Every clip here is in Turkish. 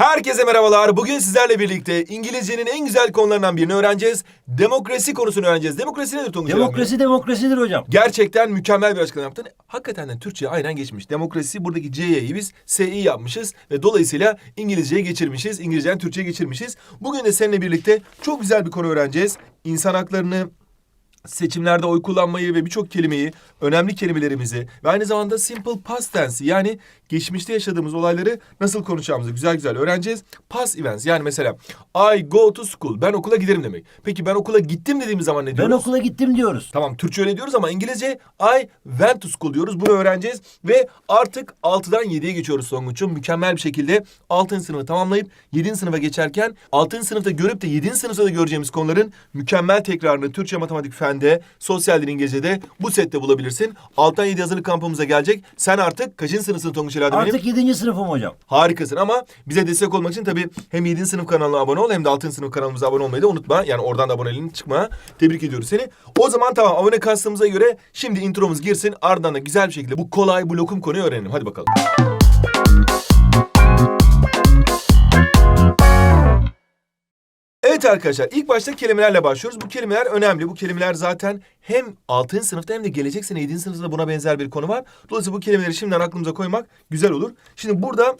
Herkese merhabalar. Bugün sizlerle birlikte İngilizcenin en güzel konularından birini öğreneceğiz. Demokrasi konusunu öğreneceğiz. Demokrasi nedir Tonguç? Demokrasi demokrasidir hocam. Gerçekten mükemmel bir açıklama yaptın. Hakikaten de Türkçe'ye aynen geçmiş. Demokrasi buradaki C'yi biz SI yapmışız ve dolayısıyla İngilizceye geçirmişiz. İngilizceden Türkçe'ye geçirmişiz. Bugün de seninle birlikte çok güzel bir konu öğreneceğiz. İnsan haklarını, seçimlerde oy kullanmayı ve birçok kelimeyi, önemli kelimelerimizi ve aynı zamanda simple past tense yani geçmişte yaşadığımız olayları nasıl konuşacağımızı güzel güzel öğreneceğiz. Past events yani mesela I go to school ben okula giderim demek. Peki ben okula gittim dediğimiz zaman ne Ben diyoruz? okula gittim diyoruz. Tamam Türkçe öyle diyoruz ama İngilizce I went to school diyoruz. Bunu öğreneceğiz ve artık 6'dan 7'ye geçiyoruz Songuç'um. Mükemmel bir şekilde 6. sınıfı tamamlayıp 7. sınıfa geçerken 6. sınıfta görüp de 7. sınıfta da göreceğimiz konuların mükemmel tekrarını Türkçe, matematik, fende, sosyal dil İngilizce'de bu sette bulabilirsin. 6'dan 7 hazırlık kampımıza gelecek. Sen artık kaçıncı sınıfsın Tonguç benim? Artık yedinci sınıfım hocam. Harikasın ama bize destek olmak için tabii hem 7. sınıf kanalına abone ol hem de 6. sınıf kanalımıza abone olmayı da unutma. Yani oradan da aboneliğin çıkma. Tebrik ediyoruz seni. O zaman tamam abone kastığımıza göre şimdi intromuz girsin. Ardından da güzel bir şekilde bu kolay bu lokum konuyu öğrenelim. Hadi bakalım. Evet arkadaşlar ilk başta kelimelerle başlıyoruz. Bu kelimeler önemli. Bu kelimeler zaten hem 6. sınıfta hem de gelecek sene 7. sınıfta buna benzer bir konu var. Dolayısıyla bu kelimeleri şimdiden aklımıza koymak güzel olur. Şimdi burada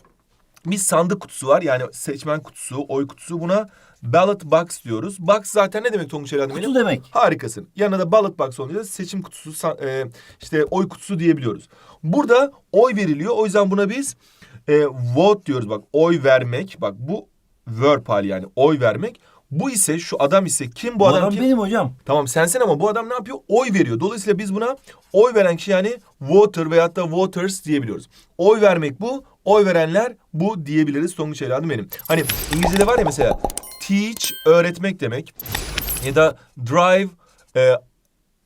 bir sandık kutusu var. Yani seçmen kutusu, oy kutusu. Buna ballot box diyoruz. Box zaten ne demek Tonguç Eladım Kutu demek. Harikasın. Yanına da ballot box olunca seçim kutusu, e, işte oy kutusu diyebiliyoruz. Burada oy veriliyor. O yüzden buna biz e, vote diyoruz. Bak oy vermek. Bak bu verb hali yani oy vermek. Bu ise şu adam ise kim bu, Bu adam, adam kim? benim hocam. Tamam sensin ama bu adam ne yapıyor? Oy veriyor. Dolayısıyla biz buna oy veren kişi yani voter veyahut da voters diyebiliyoruz. Oy vermek bu, oy verenler bu diyebiliriz. Tonguç evladım benim. Hani İngilizce'de var ya mesela teach öğretmek demek ya da drive e,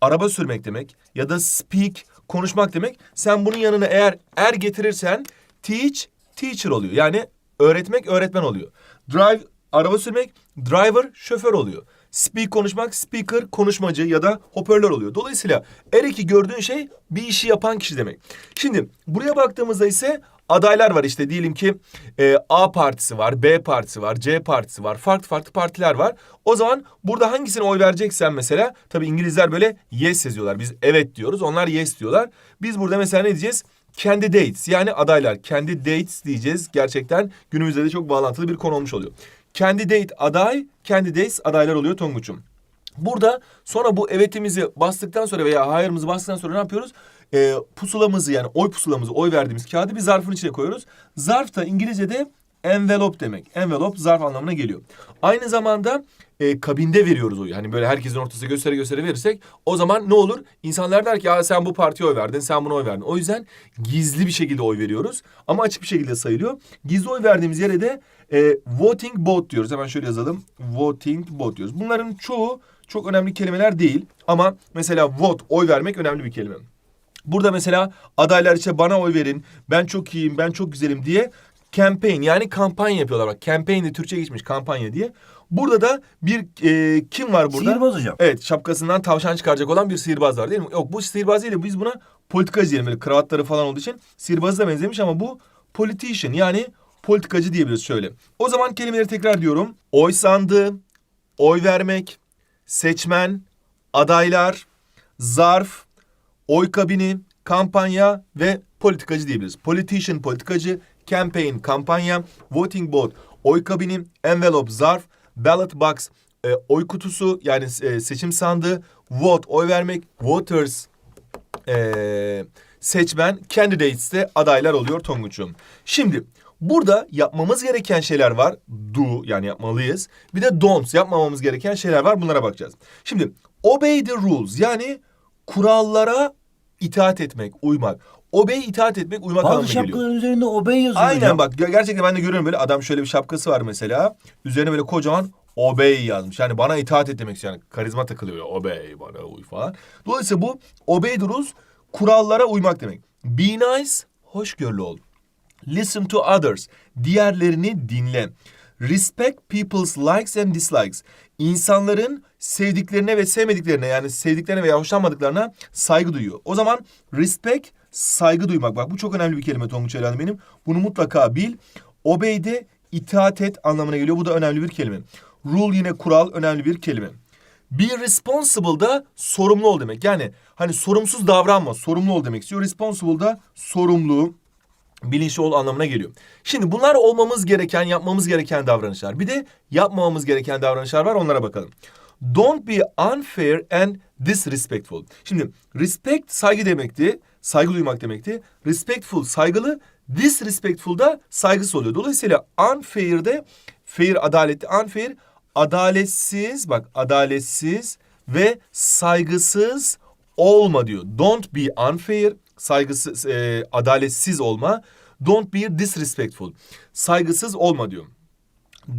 araba sürmek demek ya da speak konuşmak demek. Sen bunun yanına eğer er getirirsen teach teacher oluyor. Yani öğretmek öğretmen oluyor. Drive araba sürmek driver şoför oluyor. Speak konuşmak speaker konuşmacı ya da hoparlör oluyor. Dolayısıyla er iki gördüğün şey bir işi yapan kişi demek. Şimdi buraya baktığımızda ise adaylar var işte diyelim ki e, A partisi var, B partisi var, C partisi var. Farklı farklı partiler var. O zaman burada hangisine oy vereceksen mesela tabii İngilizler böyle yes yazıyorlar. Biz evet diyoruz. Onlar yes diyorlar. Biz burada mesela ne diyeceğiz? Candidates yani adaylar. Candidates diyeceğiz. Gerçekten günümüzde de çok bağlantılı bir konu olmuş oluyor. Candidate aday, candidates adaylar oluyor Tonguç'um. Burada sonra bu evetimizi bastıktan sonra veya hayırımızı bastıktan sonra ne yapıyoruz? Ee, pusulamızı yani oy pusulamızı, oy verdiğimiz kağıdı bir zarfın içine koyuyoruz. Zarf da İngilizce'de envelope demek. Envelope zarf anlamına geliyor. Aynı zamanda e, kabinde veriyoruz oyu. Hani böyle herkesin ortasında gösteri gösteri verirsek o zaman ne olur? İnsanlar der ki ya sen bu partiye oy verdin, sen buna oy verdin. O yüzden gizli bir şekilde oy veriyoruz. Ama açık bir şekilde sayılıyor. Gizli oy verdiğimiz yere de e, voting bot diyoruz. Hemen şöyle yazalım. Voting bot diyoruz. Bunların çoğu çok önemli kelimeler değil. Ama mesela vote, oy vermek önemli bir kelime. Burada mesela adaylar işte bana oy verin, ben çok iyiyim, ben çok güzelim diye campaign yani kampanya yapıyorlar. Bak campaign de Türkçe geçmiş kampanya diye. Burada da bir e, kim var burada? Sihirbaz hocam. Evet şapkasından tavşan çıkaracak olan bir sihirbaz var değil mi? Yok bu sihirbaz değil de biz buna politikacı diyelim. Böyle kravatları falan olduğu için sihirbazı da benzemiş ama bu politician yani politikacı diyebiliriz şöyle. O zaman kelimeleri tekrar diyorum. Oy sandığı, oy vermek, seçmen, adaylar, zarf, oy kabini, kampanya ve politikacı diyebiliriz. Politician politikacı, campaign kampanya, voting bot oy kabini, envelope zarf, ballot box e, oy kutusu yani e, seçim sandığı, vote oy vermek, voters e, seçmen, candidates de adaylar oluyor Tonguç'um. Şimdi burada yapmamız gereken şeyler var. Do yani yapmalıyız. Bir de don'ts yapmamamız gereken şeyler var. Bunlara bakacağız. Şimdi obey the rules yani kurallara itaat etmek, uymak. Obey itaat etmek, uymak Bazı anlamına geliyor. şapkaların üzerinde obey yazıyor Aynen hocam. bak ger- gerçekten ben de görüyorum böyle adam şöyle bir şapkası var mesela. Üzerine böyle kocaman obey yazmış. Yani bana itaat et demek. Yani karizma takılıyor. ya, Obey bana uy falan. Dolayısıyla bu obey the rules kurallara uymak demek. Be nice hoşgörülü ol. Listen to others. Diğerlerini dinle. Respect people's likes and dislikes. İnsanların sevdiklerine ve sevmediklerine yani sevdiklerine veya hoşlanmadıklarına saygı duyuyor. O zaman respect saygı duymak. Bak bu çok önemli bir kelime Tonguç Elhan'ım benim. Bunu mutlaka bil. Obey de itaat et anlamına geliyor. Bu da önemli bir kelime. Rule yine kural önemli bir kelime. Be responsible da sorumlu ol demek. Yani hani sorumsuz davranma, sorumlu ol demek istiyor. Responsible da sorumlu, bilinçli ol anlamına geliyor. Şimdi bunlar olmamız gereken, yapmamız gereken davranışlar. Bir de yapmamamız gereken davranışlar var onlara bakalım. Don't be unfair and disrespectful. Şimdi respect saygı demekti. Saygı duymak demekti. Respectful saygılı, disrespectful da saygısız oluyor. Dolayısıyla unfair de fair adaletli, unfair adaletsiz bak adaletsiz ve saygısız olma diyor. Don't be unfair, saygısız, e, adaletsiz olma. Don't be disrespectful, saygısız olma diyor.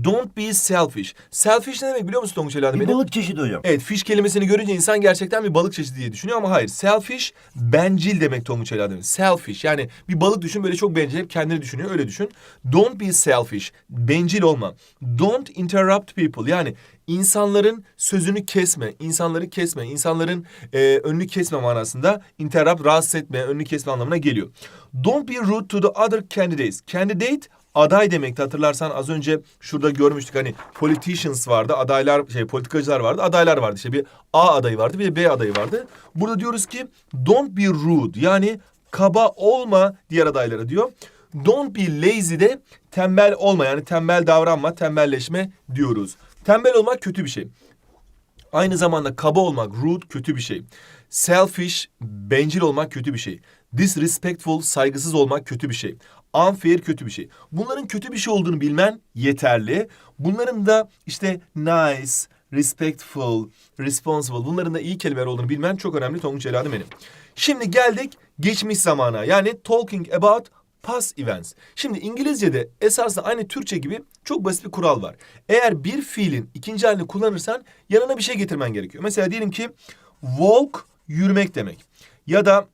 Don't be selfish. Selfish ne demek biliyor musun Tonguç Elade Bir benim? balık çeşidi hocam. Evet fish kelimesini görünce insan gerçekten bir balık çeşidi diye düşünüyor ama hayır. Selfish bencil demek Tonguç Elade. Selfish yani bir balık düşün böyle çok bencil hep kendini düşünüyor öyle düşün. Don't be selfish. Bencil olma. Don't interrupt people yani insanların sözünü kesme, insanları kesme, insanların e, önünü kesme manasında interrupt rahatsız etme, önünü kesme anlamına geliyor. Don't be rude to the other candidates. Candidate aday demekti hatırlarsan az önce şurada görmüştük hani politicians vardı adaylar şey politikacılar vardı adaylar vardı işte bir A adayı vardı bir B adayı vardı. Burada diyoruz ki don't be rude yani kaba olma diğer adaylara diyor. Don't be lazy de tembel olma yani tembel davranma tembelleşme diyoruz. Tembel olmak kötü bir şey. Aynı zamanda kaba olmak, rude kötü bir şey. Selfish, bencil olmak kötü bir şey. Disrespectful, saygısız olmak kötü bir şey. Unfair kötü bir şey. Bunların kötü bir şey olduğunu bilmen yeterli. Bunların da işte nice, respectful, responsible bunların da iyi kelimeler olduğunu bilmen çok önemli Tonguç Eladım benim. Şimdi geldik geçmiş zamana yani talking about past events. Şimdi İngilizce'de esasında aynı Türkçe gibi çok basit bir kural var. Eğer bir fiilin ikinci halini kullanırsan yanına bir şey getirmen gerekiyor. Mesela diyelim ki walk yürümek demek. Ya da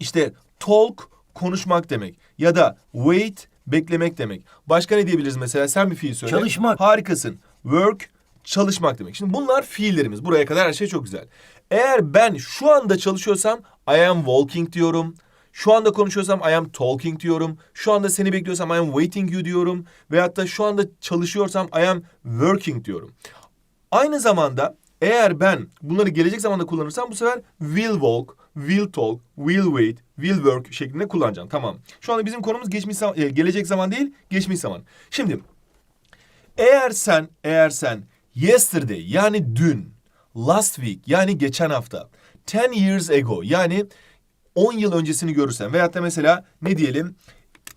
işte talk konuşmak demek. Ya da wait beklemek demek. Başka ne diyebiliriz mesela? Sen bir fiil söyle. Çalışmak. Harikasın. Work çalışmak demek. Şimdi bunlar fiillerimiz. Buraya kadar her şey çok güzel. Eğer ben şu anda çalışıyorsam I am walking diyorum. Şu anda konuşuyorsam I am talking diyorum. Şu anda seni bekliyorsam I am waiting you diyorum. Veyahut da şu anda çalışıyorsam I am working diyorum. Aynı zamanda eğer ben bunları gelecek zamanda kullanırsam bu sefer will walk, will talk, will wait, will work şeklinde kullanacağım. Tamam. Şu anda bizim konumuz geçmiş zaman, e, gelecek zaman değil, geçmiş zaman. Şimdi eğer sen eğer sen yesterday yani dün, last week yani geçen hafta, 10 years ago yani 10 yıl öncesini görürsen veyahut da mesela ne diyelim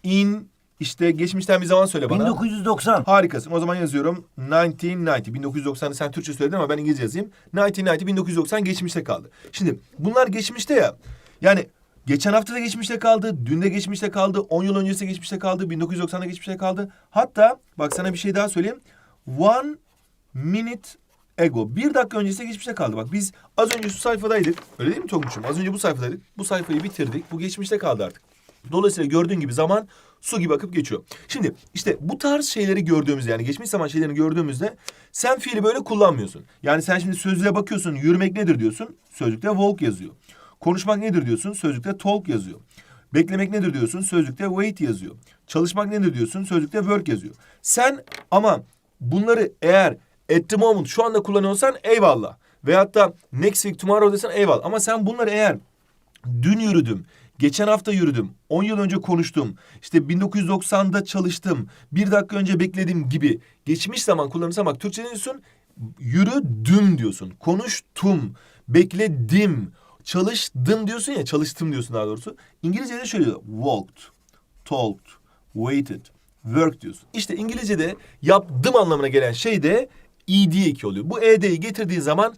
in işte geçmişten bir zaman söyle bana. 1990. Harikasın. O zaman yazıyorum 1990. 1990'ı sen Türkçe söyledin ama ben İngilizce yazayım. 1990 1990 geçmişte kaldı. Şimdi bunlar geçmişte ya. Yani geçen hafta da geçmişte kaldı, dün de geçmişte kaldı, 10 yıl öncesi de geçmişte kaldı, 1990'da geçmişte kaldı. Hatta bak sana bir şey daha söyleyeyim. One minute ago. Bir dakika öncesi geçmişte kaldı. Bak biz az önce şu sayfadaydık. Öyle değil mi Tonguç'um? Az önce bu sayfadaydık. Bu sayfayı bitirdik. Bu geçmişte kaldı artık. Dolayısıyla gördüğün gibi zaman su gibi akıp geçiyor. Şimdi işte bu tarz şeyleri gördüğümüzde yani geçmiş zaman şeylerini gördüğümüzde sen fiili böyle kullanmıyorsun. Yani sen şimdi sözlüğe bakıyorsun yürümek nedir diyorsun sözlükte walk yazıyor. Konuşmak nedir diyorsun sözlükte talk yazıyor. Beklemek nedir diyorsun sözlükte wait yazıyor. Çalışmak nedir diyorsun sözlükte work yazıyor. Sen ama bunları eğer at the moment şu anda kullanıyorsan eyvallah. Veyahut da next week tomorrow desen eyvallah. Ama sen bunları eğer dün yürüdüm, geçen hafta yürüdüm, 10 yıl önce konuştum, işte 1990'da çalıştım, bir dakika önce bekledim gibi geçmiş zaman kullanırsan bak Türkçe ne diyorsun? Yürüdüm diyorsun, konuştum, bekledim, çalıştım diyorsun ya, çalıştım diyorsun daha doğrusu. İngilizce'de şöyle diyor, walked, talked, waited, worked diyorsun. İşte İngilizce'de yaptım anlamına gelen şey de ed eki oluyor. Bu ed'yi getirdiğin zaman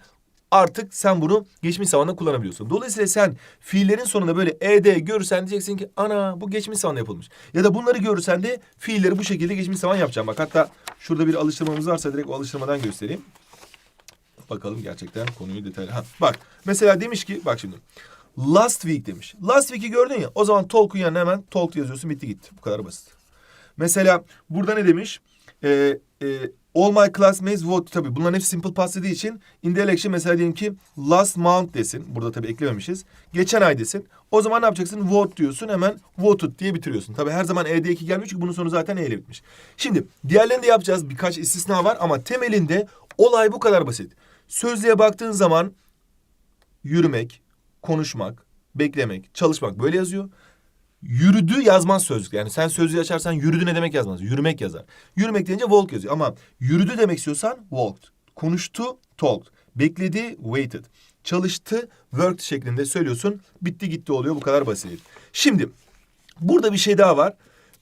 artık sen bunu geçmiş zamanda kullanabiliyorsun. Dolayısıyla sen fiillerin sonunda böyle ed görürsen diyeceksin ki ana bu geçmiş zamanda yapılmış. Ya da bunları görürsen de fiilleri bu şekilde geçmiş zaman yapacağım. Bak hatta şurada bir alıştırmamız varsa direkt o alıştırmadan göstereyim. Bakalım gerçekten konuyu detaylı. Ha, bak mesela demiş ki bak şimdi. Last week demiş. Last week'i gördün ya o zaman talk'un yanına hemen talk yazıyorsun bitti gitti. Bu kadar basit. Mesela burada ne demiş? Ee, e, All my classmates vote tabii bunların hepsi simple past dediği için in mesela diyelim ki last month desin. Burada tabii eklememişiz. Geçen ay desin. O zaman ne yapacaksın? Vote diyorsun hemen voted diye bitiriyorsun. Tabii her zaman E'de 2 gelmiyor çünkü bunun sonu zaten E ile bitmiş. Şimdi diğerlerini de yapacağız. Birkaç istisna var ama temelinde olay bu kadar basit. Sözlüğe baktığın zaman yürümek, konuşmak, beklemek, çalışmak böyle yazıyor. Yürüdü yazmaz sözlük. Yani sen sözlüğü açarsan yürüdü ne demek yazmaz. Yürümek yazar. Yürümek deyince walk yazıyor. Ama yürüdü demek istiyorsan walked. Konuştu talked. Bekledi waited. Çalıştı worked şeklinde söylüyorsun. Bitti gitti oluyor. Bu kadar basit. Şimdi burada bir şey daha var.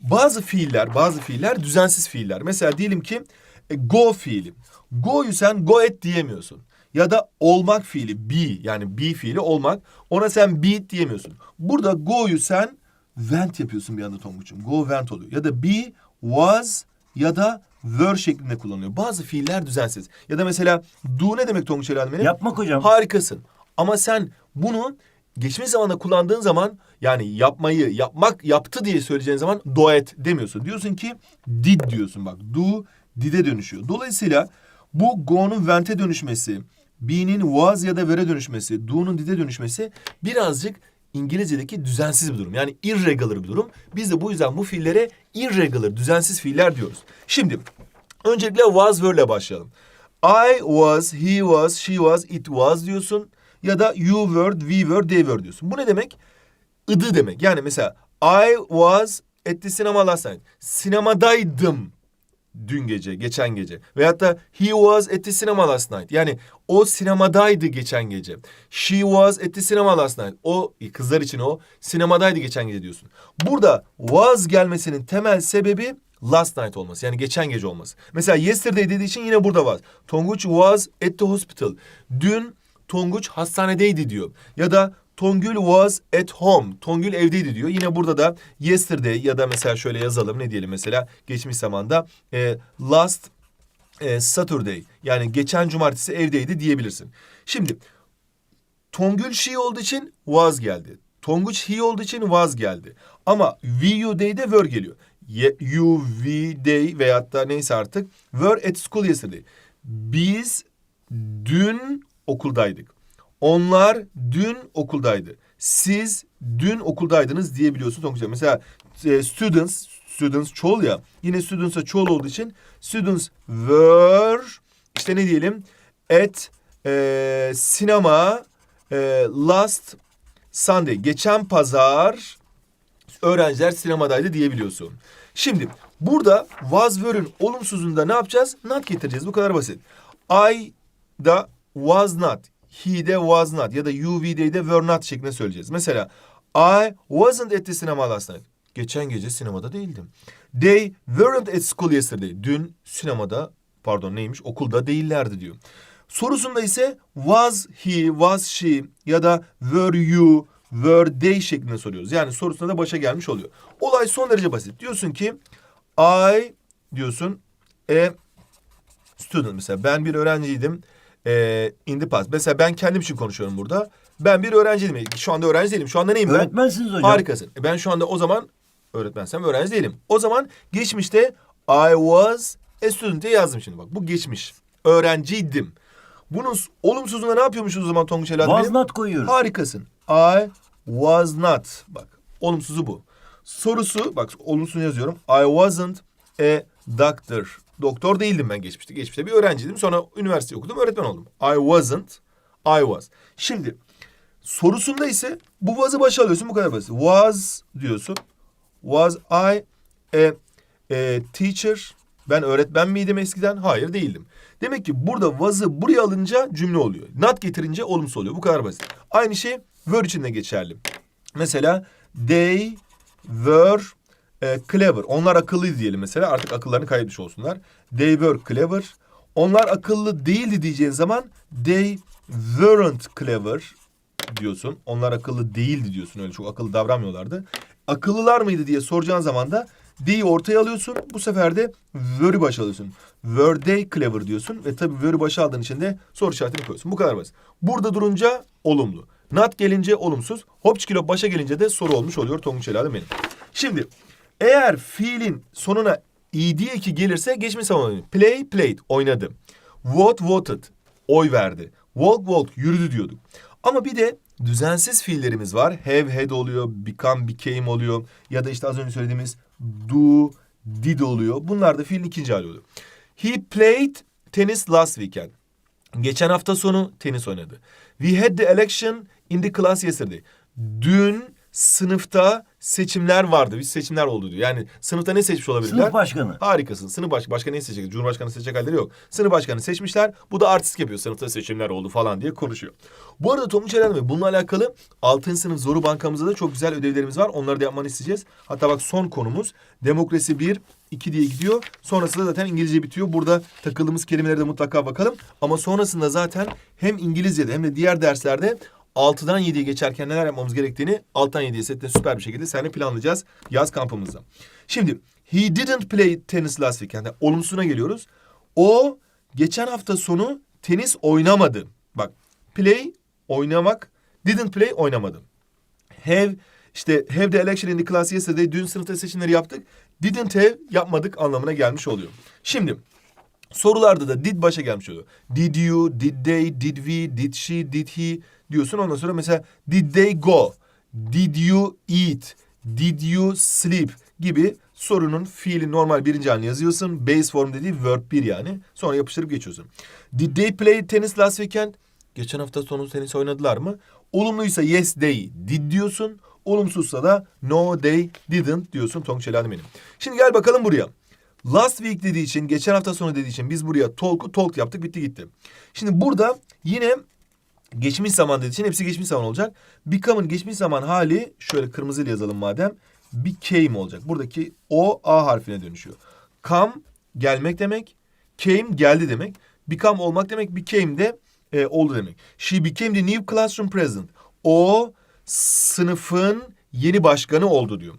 Bazı fiiller, bazı fiiller düzensiz fiiller. Mesela diyelim ki e, go fiili. Go'yu sen go et diyemiyorsun. Ya da olmak fiili be yani be fiili olmak. Ona sen be diyemiyorsun. Burada go'yu sen went yapıyorsun bir anda Tonguç'um. Go went oluyor. Ya da be, was ya da were şeklinde kullanılıyor. Bazı fiiller düzensiz. Ya da mesela do ne demek Tonguç Elhanım benim? Yapmak hocam. Harikasın. Ama sen bunu geçmiş zamanda kullandığın zaman yani yapmayı, yapmak, yaptı diye söyleyeceğin zaman do et demiyorsun. Diyorsun ki did diyorsun bak. Do did'e dönüşüyor. Dolayısıyla bu go'nun went'e dönüşmesi, be'nin was ya da were'e dönüşmesi, do'nun did'e dönüşmesi birazcık İngilizce'deki düzensiz bir durum. Yani irregular bir durum. Biz de bu yüzden bu fiillere irregular, düzensiz fiiller diyoruz. Şimdi öncelikle was were ile başlayalım. I was, he was, she was, it was diyorsun. Ya da you were, we were, they were diyorsun. Bu ne demek? Idı demek. Yani mesela I was at the cinema last night. Sinemadaydım dün gece, geçen gece. Veyahut da he was at the cinema last night. Yani o sinemadaydı geçen gece. She was at the cinema last night. O kızlar için o sinemadaydı geçen gece diyorsun. Burada was gelmesinin temel sebebi last night olması. Yani geçen gece olması. Mesela yesterday dediği için yine burada was. Tonguç was at the hospital. Dün Tonguç hastanedeydi diyor. Ya da Tongül was at home. Tongül evdeydi diyor. Yine burada da yesterday ya da mesela şöyle yazalım. Ne diyelim mesela geçmiş zamanda e, last e, Saturday yani geçen cumartesi evdeydi diyebilirsin. Şimdi Tongül she olduğu için was geldi. Tonguç he olduğu için was geldi. Ama we you they de were geliyor. You, we, they veyahut da neyse artık were at school yesterday. Biz dün okuldaydık. Onlar dün okuldaydı. Siz dün okuldaydınız diyebiliyorsun Tonguç. Mesela e, students, students çoğul ya. Yine students'a çoğul olduğu için students were işte ne diyelim at e, sinema e, last Sunday. Geçen pazar öğrenciler sinemadaydı diyebiliyorsun. Şimdi burada was were'ün olumsuzunda ne yapacağız? Not getireceğiz. Bu kadar basit. I da was not. He de was not. Ya da you, we, they de were not şeklinde söyleyeceğiz. Mesela I wasn't at the cinema last night. Geçen gece sinemada değildim. They weren't at school yesterday. Dün sinemada pardon neymiş okulda değillerdi diyor. Sorusunda ise was he, was she ya da were you, were they şeklinde soruyoruz. Yani sorusunda da başa gelmiş oluyor. Olay son derece basit. Diyorsun ki I diyorsun e student mesela ben bir öğrenciydim e, in the past. Mesela ben kendim için konuşuyorum burada. Ben bir öğrenciydim. Şu anda öğrenci değilim. Şu anda neyim ben? Öğretmensiniz hocam. Harikasın. E ben şu anda o zaman öğretmensem öğrenci değilim. O zaman geçmişte I was a student diye yazdım şimdi bak. Bu geçmiş. Öğrenciydim. Bunun olumsuzluğuna ne yapıyormuşuz o zaman Tonguç Elad Was not koyuyoruz. Harikasın. I was not. Bak olumsuzu bu. Sorusu bak olumsuzunu yazıyorum. I wasn't a doctor. Doktor değildim ben geçmişte. Geçmişte bir öğrenciydim. Sonra üniversite okudum. Öğretmen oldum. I wasn't. I was. Şimdi sorusunda ise bu was'ı başa alıyorsun. Bu kadar basit. Was diyorsun. Was I a, a teacher? Ben öğretmen miydim eskiden? Hayır değildim. Demek ki burada was'ı buraya alınca cümle oluyor. Not getirince olumsuz oluyor. Bu kadar basit. Aynı şey were için de geçerli. Mesela they were e, clever. Onlar akıllıydı diyelim mesela. Artık akıllarını kaybetmiş olsunlar. They were clever. Onlar akıllı değildi diyeceğin zaman they weren't clever diyorsun. Onlar akıllı değildi diyorsun. Öyle çok akıllı davranmıyorlardı. Akıllılar mıydı diye soracağın zaman da they'i ortaya alıyorsun. Bu sefer de were'ü başa alıyorsun. Were they clever diyorsun. Ve tabii were'ü başa aldığın için de soru işaretini koyuyorsun. Bu kadar basit. Burada durunca olumlu. Not gelince olumsuz. Hopçikilo başa gelince de soru olmuş oluyor Tonguç Ela'da benim. Şimdi eğer fiilin sonuna ed eki gelirse geçmiş zaman. Play, played, oynadı. Vote, voted, oy verdi. Walk, walk, yürüdü diyorduk. Ama bir de düzensiz fiillerimiz var. Have, had oluyor, become, became oluyor. Ya da işte az önce söylediğimiz do, did oluyor. Bunlar da fiilin ikinci hali oluyor. He played tennis last weekend. Geçen hafta sonu tenis oynadı. We had the election in the class yesterday. Dün sınıfta seçimler vardı. Biz seçimler oldu diyor. Yani sınıfta ne seçmiş olabilirler? Sınıf başkanı. Harikasın. Sınıf baş, başka neyi seçecek? Cumhurbaşkanı seçecek halleri yok. Sınıf başkanı seçmişler. Bu da artist yapıyor. Sınıfta seçimler oldu falan diye konuşuyor. Bu arada Tonguç Eren Bey bununla alakalı 6. sınıf zoru bankamızda da çok güzel ödevlerimiz var. Onları da yapmanı isteyeceğiz. Hatta bak son konumuz demokrasi 1, 2 diye gidiyor. Sonrasında zaten İngilizce bitiyor. Burada takıldığımız kelimelere de mutlaka bakalım. Ama sonrasında zaten hem İngilizce'de hem de diğer derslerde 6'dan 7'ye geçerken neler yapmamız gerektiğini 6'dan 7'ye sette süper bir şekilde seninle planlayacağız yaz kampımızda. Şimdi he didn't play tennis last weekend. Yani olumsuzuna geliyoruz. O geçen hafta sonu tenis oynamadı. Bak play oynamak, didn't play oynamadı. Have işte have the election in the class yesterday dün sınıfta seçimleri yaptık. Didn't have yapmadık anlamına gelmiş oluyor. Şimdi sorularda da did başa gelmiş oluyor. Did you, did they, did we, did she, did he diyorsun. Ondan sonra mesela did they go, did you eat, did you sleep gibi sorunun fiili normal birinci halini yazıyorsun. Base form dediği verb bir yani. Sonra yapıştırıp geçiyorsun. Did they play tennis last weekend? Geçen hafta sonu tenis oynadılar mı? Olumluysa yes they did diyorsun. Olumsuzsa da no they didn't diyorsun Tonguç benim. Şimdi gel bakalım buraya. Last week dediği için, geçen hafta sonu dediği için biz buraya talk'u talk yaptık, bitti gitti. Şimdi burada yine geçmiş zaman dediği için hepsi geçmiş zaman olacak. Become'ın geçmiş zaman hali şöyle kırmızıyla yazalım madem. Became olacak. Buradaki o A harfine dönüşüyor. Come gelmek demek. Came geldi demek. Become olmak demek. Became de e, oldu demek. She became the new classroom president. O sınıfın yeni başkanı oldu diyor.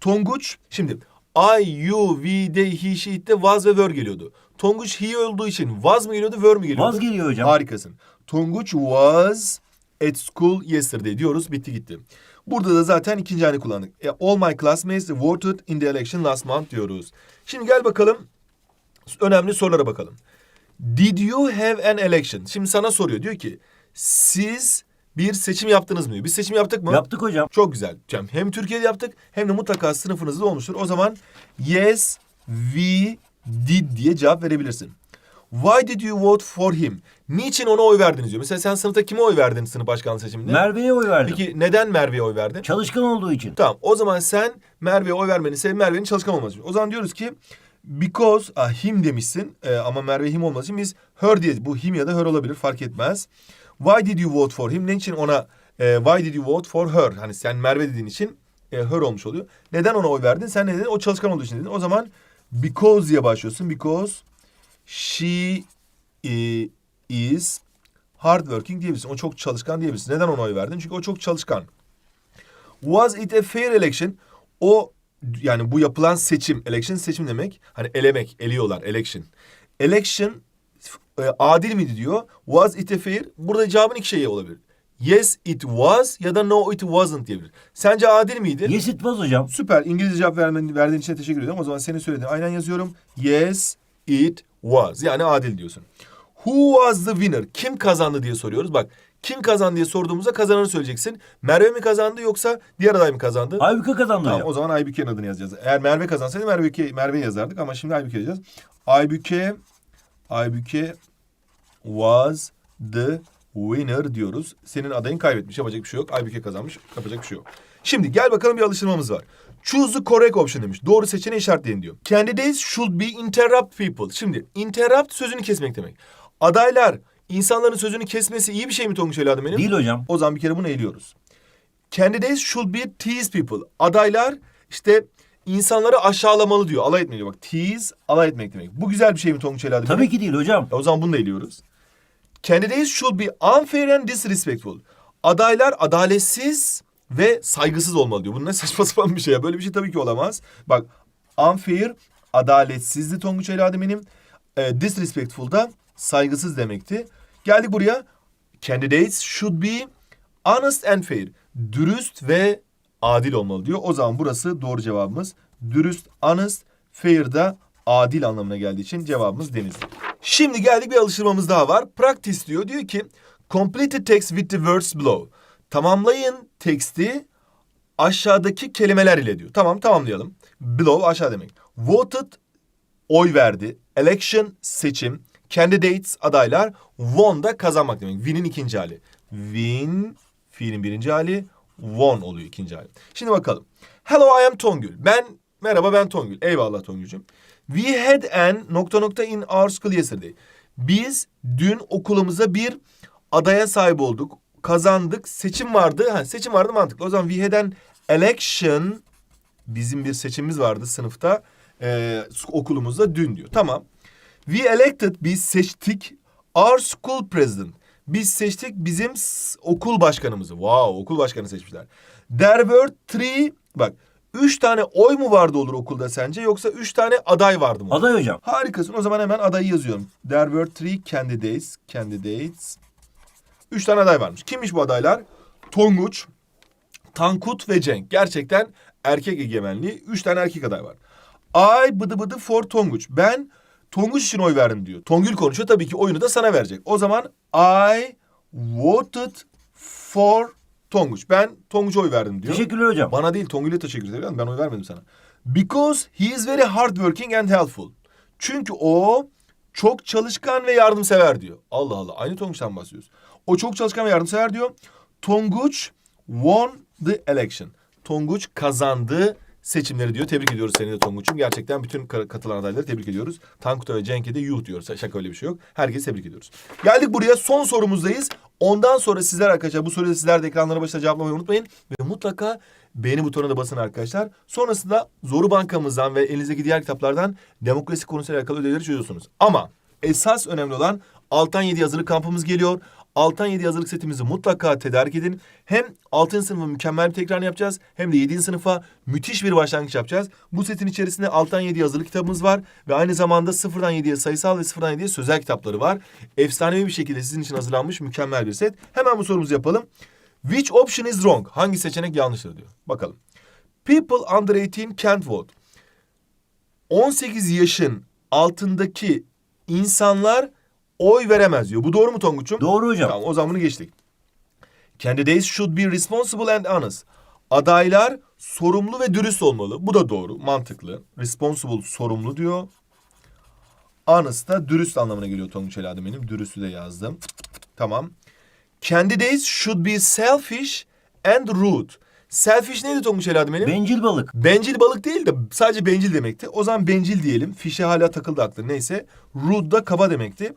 Tonguç şimdi I, you, we, they, he, she, it de was ve were geliyordu. Tonguç he olduğu için was mı geliyordu, were mi geliyordu? Was geliyor hocam. Harikasın. Tonguç was at school yesterday diyoruz. Bitti gitti. Burada da zaten ikinci halini kullandık. E, all my classmates voted in the election last month diyoruz. Şimdi gel bakalım. Önemli sorulara bakalım. Did you have an election? Şimdi sana soruyor. Diyor ki siz bir seçim yaptınız mı? Biz seçim yaptık mı? Yaptık hocam. Çok güzel. Cem. Hem Türkiye'de yaptık hem de mutlaka sınıfınızda olmuştur. O zaman yes we did diye cevap verebilirsin. Why did you vote for him? Niçin ona oy verdiniz diyor. Mesela sen sınıfta kime oy verdin sınıf başkanlığı seçiminde? Merve'ye oy verdim. Peki neden Merve'ye oy verdin? Çalışkan olduğu için. Tamam o zaman sen Merve'ye oy vermenin sebebi Merve'nin çalışkan olması. için. O zaman diyoruz ki because ah, him demişsin e, ama Merve him olması için biz her diye bu him ya da her olabilir fark etmez. Why did you vote for him? Ne için ona e, why did you vote for her? Hani sen Merve dediğin için e, her olmuş oluyor. Neden ona oy verdin? Sen ne dedin? O çalışkan olduğu için dedin. O zaman because diye başlıyorsun. Because she e, is hardworking diyebilirsin. O çok çalışkan diyebilirsin. Neden ona oy verdin? Çünkü o çok çalışkan. Was it a fair election? O yani bu yapılan seçim, election seçim demek. Hani elemek, eliyorlar, election. Election e, adil miydi diyor. Was it a fair? Burada cevabın iki şeyi olabilir. Yes it was ya da no it wasn't diyebilir. Sence adil miydi? Yes it was hocam. Süper. İngilizce cevap vermen, verdiğin için teşekkür ediyorum. O zaman senin söylediğin aynen yazıyorum. Yes it was. Yani adil diyorsun. Who was the winner? Kim kazandı diye soruyoruz. Bak kim kazandı diye sorduğumuzda kazananı söyleyeceksin. Merve mi kazandı yoksa diğer aday mı kazandı? Aybüke kazandı Tamam hocam. o zaman Aybüke'nin adını yazacağız. Eğer Merve kazansaydı Merve Merve yazardık ama şimdi Aybüke yazacağız. Aybüke Aybüke was the winner diyoruz. Senin adayın kaybetmiş. Yapacak bir şey yok. Aybüke kazanmış. Yapacak bir şey yok. Şimdi gel bakalım bir alıştırmamız var. Choose the correct option demiş. Doğru seçeneği işaretleyin diyor. Candidates should be interrupt people. Şimdi interrupt sözünü kesmek demek. Adaylar insanların sözünü kesmesi iyi bir şey mi Tonguç evladım benim? Değil hocam. O zaman bir kere bunu eliyoruz. Candidates should be tease people. Adaylar işte insanları aşağılamalı diyor. Alay etmek diyor. Bak tease alay etmek demek. Bu güzel bir şey mi Tonguç evladım? Tabii ki değil hocam. O zaman bunu da eliyoruz. Candidates should be unfair and disrespectful. Adaylar adaletsiz ve saygısız olmalı diyor. Bu ne saçma sapan bir şey ya. Böyle bir şey tabii ki olamaz. Bak unfair adaletsizdi Tonguç benim. E, disrespectful da saygısız demekti. Geldik buraya. Candidates should be honest and fair. Dürüst ve adil olmalı diyor. O zaman burası doğru cevabımız. Dürüst, honest, fair da adil anlamına geldiği için cevabımız Denizli. Şimdi geldik bir alıştırmamız daha var. Practice diyor. Diyor ki complete the text with the words below. Tamamlayın teksti aşağıdaki kelimeler ile diyor. Tamam tamamlayalım. Below aşağı demek. Voted oy verdi. Election seçim. Candidates adaylar. Won da kazanmak demek. Win'in ikinci hali. Win fiilin birinci hali. Won oluyor ikinci hali. Şimdi bakalım. Hello I am Tongül. Ben merhaba ben Tongül. Eyvallah Tongül'cüm. We had an nokta nokta in our school yesterday. Biz dün okulumuza bir adaya sahip olduk. Kazandık. Seçim vardı. Ha, seçim vardı mantıklı. O zaman we had an election bizim bir seçimimiz vardı sınıfta e, okulumuzda dün diyor. Tamam. We elected biz seçtik our school president. Biz seçtik bizim okul başkanımızı. Wow okul başkanı seçmişler. There were three bak üç tane oy mu vardı olur okulda sence yoksa üç tane aday vardı mı? Aday hocam. Harikasın. O zaman hemen adayı yazıyorum. There were three candidates. Candidates. Üç tane aday varmış. Kimmiş bu adaylar? Tonguç, Tankut ve Cenk. Gerçekten erkek egemenliği. Üç tane erkek aday var. I bıdı bıdı for Tonguç. Ben Tonguç için oy verdim diyor. Tongül konuşuyor. Tabii ki oyunu da sana verecek. O zaman I voted for Tonguç. Ben Tonguç'a oy verdim diyor. Teşekkürler hocam. Bana değil Tongül'e teşekkür ederim. Ben oy vermedim sana. Because he is very hardworking and helpful. Çünkü o çok çalışkan ve yardımsever diyor. Allah Allah aynı Tonguç'tan bahsediyoruz. O çok çalışkan ve yardımsever diyor. Tonguç won the election. Tonguç kazandı seçimleri diyor. Tebrik ediyoruz seni de Tonguç'um. Gerçekten bütün ka- katılan adayları tebrik ediyoruz. Tankut'a ve Cenk'e de yuh diyoruz. Şaka öyle bir şey yok. Herkesi tebrik ediyoruz. Geldik buraya son sorumuzdayız. Ondan sonra sizler arkadaşlar bu soruyu sizler de ekranlara başına cevaplamayı unutmayın. Ve mutlaka beğeni butonuna da basın arkadaşlar. Sonrasında Zoru Bankamızdan ve elinizdeki diğer kitaplardan demokrasi konusuyla alakalı ödevleri çözüyorsunuz. Ama esas önemli olan Altan 7 hazırlık kampımız geliyor. Altan 7 hazırlık setimizi mutlaka tedarik edin. Hem 6. sınıfa mükemmel bir tekrar yapacağız hem de 7. sınıfa müthiş bir başlangıç yapacağız. Bu setin içerisinde Altan 7 hazırlık kitabımız var ve aynı zamanda 0'dan 7'ye sayısal ve 0'dan 7'ye sözel kitapları var. Efsanevi bir şekilde sizin için hazırlanmış mükemmel bir set. Hemen bu sorumuzu yapalım. Which option is wrong? Hangi seçenek yanlıştır diyor. Bakalım. People under 18 can't vote. 18 yaşın altındaki insanlar oy veremez diyor. Bu doğru mu Tonguç'um? Doğru hocam. Tamam o zaman bunu geçtik. Candidates should be responsible and honest. Adaylar sorumlu ve dürüst olmalı. Bu da doğru, mantıklı. Responsible sorumlu diyor. Honest da dürüst anlamına geliyor Tonguç Eladım benim. Dürüstü de yazdım. Tamam. Candidates should be selfish and rude. Selfish neydi Tonguç Eladım benim? Bencil balık. Bencil balık değil de sadece bencil demekti. O zaman bencil diyelim. Fişe hala takıldı aklı. Neyse. Rude da kaba demekti.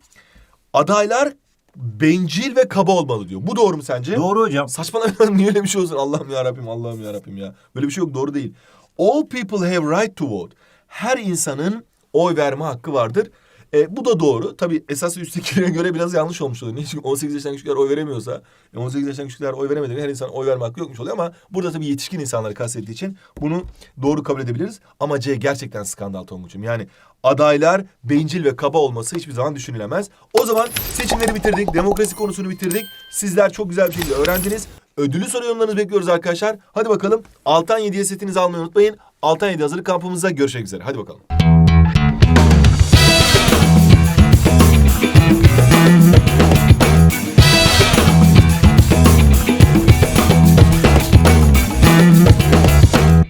Adaylar bencil ve kaba olmalı diyor. Bu doğru mu sence? Doğru hocam. Saçmalamayalım niye öyle bir şey olsun? Allah'ım ya Rabbim, Allah'ım ya Rabbim ya. Böyle bir şey yok doğru değil. All people have right to vote. Her insanın oy verme hakkı vardır. E, bu da doğru. Tabii esas üsttekilere göre biraz yanlış olmuş oluyor. Niye? Çünkü 18 yaşından küçükler oy veremiyorsa, e, 18 yaşından küçükler oy veremediğinde her insan oy verme hakkı yokmuş oluyor ama burada tabii yetişkin insanları kastettiği için bunu doğru kabul edebiliriz. Ama C gerçekten skandal Tonguç'um. Yani adaylar bencil ve kaba olması hiçbir zaman düşünülemez. O zaman seçimleri bitirdik, demokrasi konusunu bitirdik. Sizler çok güzel bir şekilde öğrendiniz. Ödülü soru yorumlarınızı bekliyoruz arkadaşlar. Hadi bakalım Altan 7'ye setinizi almayı unutmayın. Altan 7 hazırlık kampımızda görüşmek üzere. Hadi bakalım.